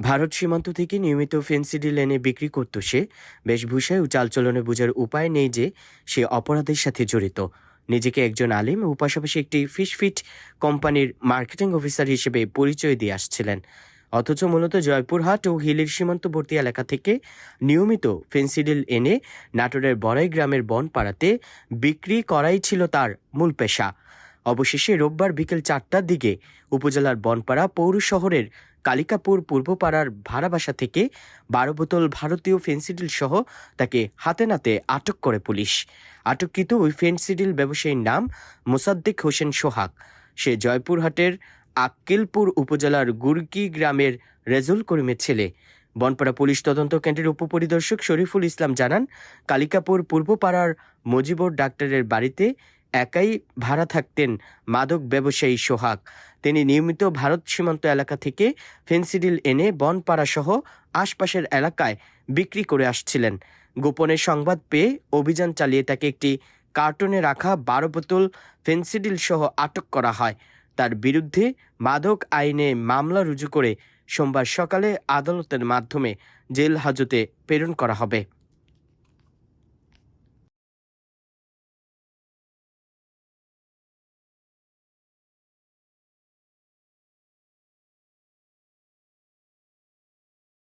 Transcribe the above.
ভারত সীমান্ত থেকে নিয়মিত ফেন্সিডিল এনে বিক্রি করত সে। বেশভূষায় ও চালচলনে বোঝার উপায় নেই যে সে অপরাধের সাথে জড়িত। নিজেকে একজন আলিম ও পাশাপাশি একটি ফিশফিট কোম্পানির মার্কেটিং অফিসার হিসেবে পরিচয় দিয়ে আসছিলেন। অথচ মূলত জয়পুরহাট ও হিলির সীমান্তবর্তী এলাকা থেকে নিয়মিত ফেন্সিডিল এনে নাটোরের বড়াই গ্রামের বনপাড়াতে বিক্রি করাই ছিল তার মূল পেশা। অবশেষে রোববার বিকেল চারটার দিকে উপজেলার বনপাড়া পৌর শহরের কালিকাপুর পূর্বপাড়ার ভাড়া বাসা থেকে বারো বোতল ভারতীয় ফেন্সিডিল সহ তাকে হাতে নাতে আটক করে পুলিশ। আটককৃত ওই ফেন্সিডিল ব্যবসায়ীর নাম মোসাদ্দিক হোসেন সোহাগ। সে জয়পুরহাটের আক্কেলপুর উপজেলার গুরকি গ্রামের রেজুল করিমের ছেলে। বনপাড়া পুলিশ তদন্ত কেন্দ্রের উপপরিদর্শক শরীফুল ইসলাম জানান, কালিকাপুর পূর্বপাড়ার মজিবর ডাক্তারের বাড়িতে একাই ভাড়া থাকতেন মাদক ব্যবসায়ী সোহাগ। তিনি নিয়মিত ভারত সীমান্ত এলাকা থেকে ফেন্সিডিল এনে বনপাড়া সহ আশপাশের এলাকায় বিক্রি করে আসছিলেন। গোপনে সংবাদ পেয়ে অভিযান চালিয়ে তাকে একটি কার্টনে রাখা বারো বোতল ফেন্সিডিল সহ আটক করা হয়। তার বিরুদ্ধে মাদক আইনে মামলা রুজু করে সোমবার সকালে আদালতের মাধ্যমে জেল হাজতে প্রেরণ করা হবে।